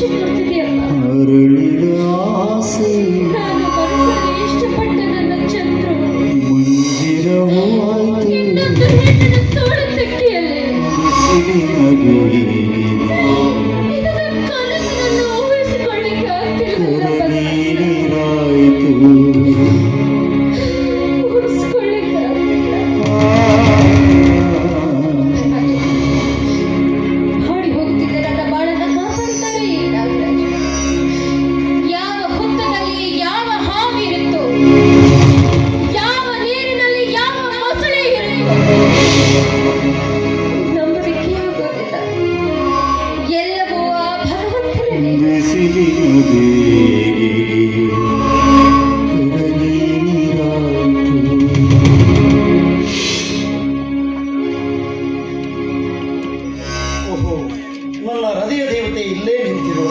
ಅರಳಿದ ಆಸೆ. ಇಷ್ಟಪಟ್ಟ ನನ್ನ ಚಂದ್ರು ಇಲ್ಲೇ ನಿಂತಿರುವ.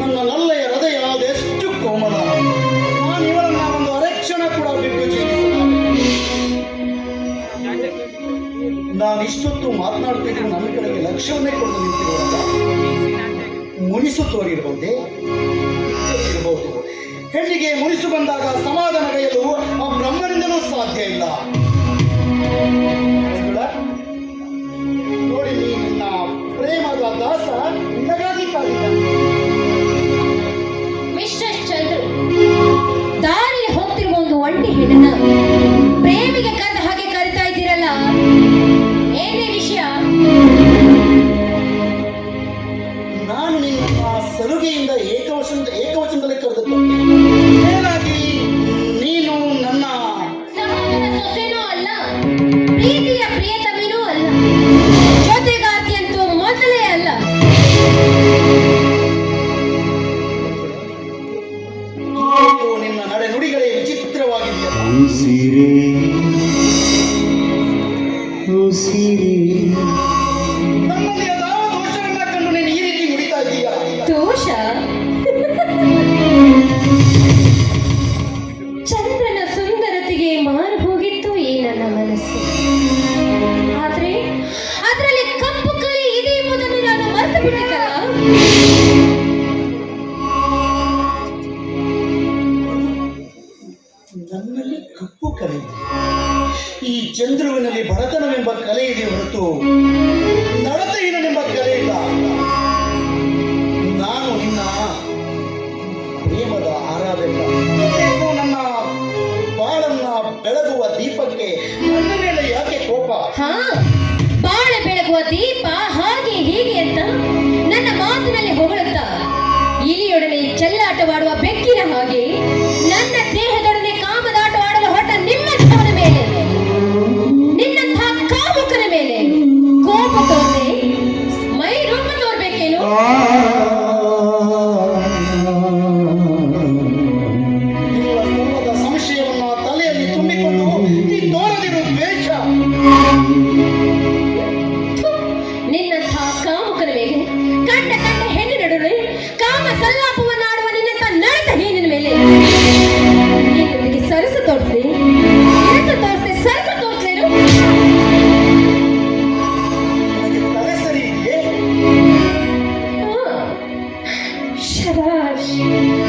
ನನ್ನ ನಲ್ಲೆಯ ಹೃದಯ ಅದೆಷ್ಟು ಕೋಮಲ. ನಾನು ಇವರನ್ನ ಒಂದು ಅರಕ್ಷಣ ಕೂಡ ಬಿಟ್ಟು ನಾನು ಇಷ್ಟೊತ್ತು ಮಾತನಾಡ್ತಿದ್ರು ನನ್ನ ಕಡೆಗೆ ಲಕ್ಷ್ಯವನ್ನೇ ಕೊಟ್ಟು ನಿಂತಿರುವಾಗ ಮುನಿಸು ತೋರಿರಬಹುದೇ? ಇರಬಹುದು. ಹೆಣ್ಣಿಗೆ ಮುನಿಸು ಬಂದಾಗ ಸಮಾಧಾನ ಸಮಾಧಾನಗೈಯಲು ಆ ಬ್ರಹ್ಮರಿಂದಲೂ ಸಾಧ್ಯ ಇಲ್ಲ. ಪ್ರೇಮದ ದಾಸ ನಿನಗಾಗಿ ಕಾದಿದ್ದ ಮಿಸ್ಟರ್ ಚಂದ್ರು ದಾರಿಯಲ್ಲಿ ಹೋಗ್ತಿರುವ ಒಂದು ಒಂಟಿ ಹೆಣ್ಣನ್ನ ಪ್ರೇಮಿಗೆ ಕರೆದ ಹಾಗೆ ಕರಿತಾ ಇದ್ದೀರಲ್ಲ? ಏನೇ ವಿಷಯ? ನಾನು ನಿನ್ನ ಸಲುಗೆಯಿಂದ ಏಕವಚನ ಏಕವಚನದಲ್ಲಿ ಕರೆದದ್ದು. ಏನಾಗಿ ನೀನು ನನ್ನ ಸೊಸೆನೂ ಅಲ್ಲ ಪ್ರೀತಿಯ ಪ್ರಿಯತಮಿನೂ ಅಲ್ಲ. ಚಂದ್ರುವಿನಲ್ಲಿ ಬಡತನವೆಂಬ ಕಲೆ ಇದೆ ಹೊರತು ನಡತೆಹೀನನೆಂಬ ಕಲೆ ಇಲ್ಲ ನಾನು ನಿನ್ನ ಪ್ರೇಮದ ಮತ್ತು ನನ್ನ ಬಾಳನ್ನ ಬೆಳಗುವ ದೀಪಕ್ಕೆ ನನ್ನ ಮೇಲೆ ಯಾಕೆ ಕೋಪ? ಬಾಳೆ ಬೆಳಗುವ ದೀಪ ಹಾಗೆ ಹೀಗೆ ಅಂತ ನನ್ನ ಮಾತಿನಲ್ಲಿ ಹೊಗಳುತ್ತಾ, ಇಲಿಯೊಡನೆ ಚೆಲ್ಲಾಟವಾಡುವ ಬೆಕ್ಕಿನ ಹಾಗೆ serás.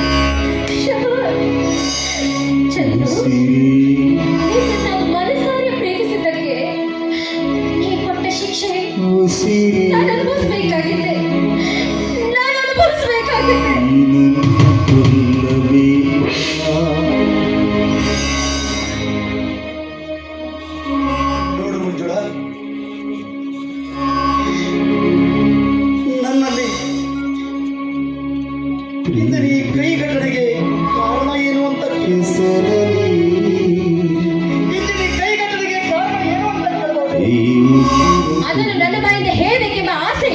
ಅದನ್ನು ನನ್ನ ಬಾಯಿಂದ ಹೇಳಬೇಕೆಂಬ ಆಸೆ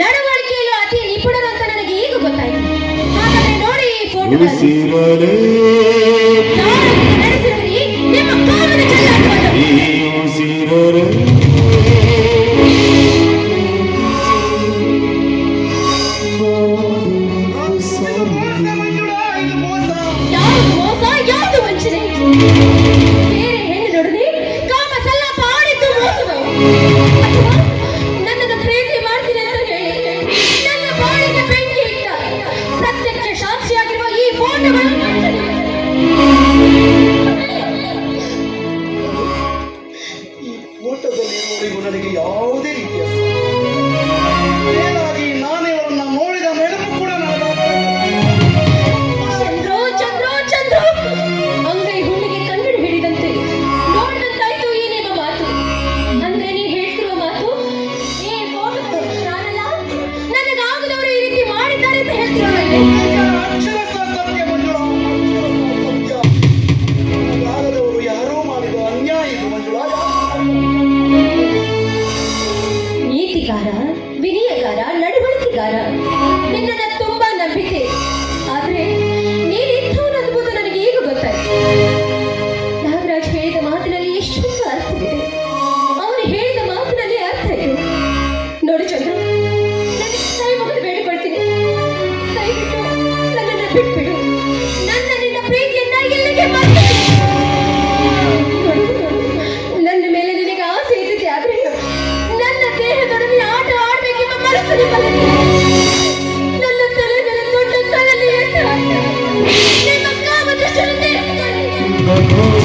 ನಡವಳಿಕೆಯಲ್ಲಿ ಅತಿ ನಿಪುಣರು ಅಂತ ನನಗೆ ಈಗ ಗೊತ್ತಾಯ್ತು. ಹಾಗಾದ್ರೆ ನೋಡಿ ಈ ಫೋಟೋ ಬೇರೆ ಹೆಣ್ಣು ನೋಡಿದ್ರೆ ಕಾಮ ಸಲ್ಲ ಪಾಡಿದ್ದು ಮೋಸದ ഘന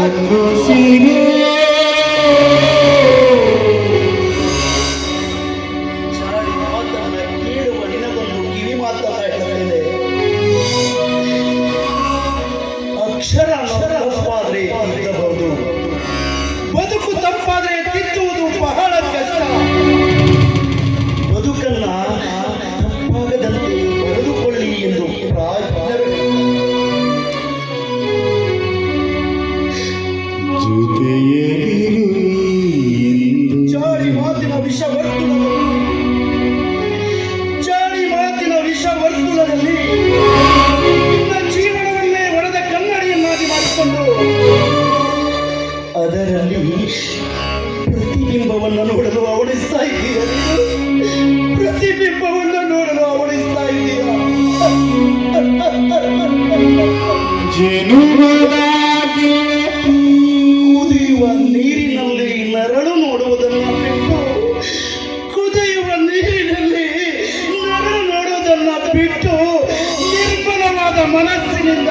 Thank you. ವರ್ತುಲದಲ್ಲಿ ಮಾತಿನ ವಿಷ ವರ್ತುಲದಲ್ಲಿ ನಿನ್ನ ಜೀವನವನ್ನೇ ಒಡೆದ ಕನ್ನಡಿಯನ್ನಾಗಿ ಮಾಡಿಕೊಂಡು ಅದರಲ್ಲಿ ಪ್ರತಿಬಿಂಬವನ್ನು ನೋಡಲು ಅವಳಿಸ್ತಾ ಇದ್ದೀರ ಪ್ರತಿಬಿಂಬವನ್ನು ನೋಡಲು ಅವಳಿಸ್ತಾ ಇದ್ದೀರ? ಮನಸ್ಸಿನಿಂದ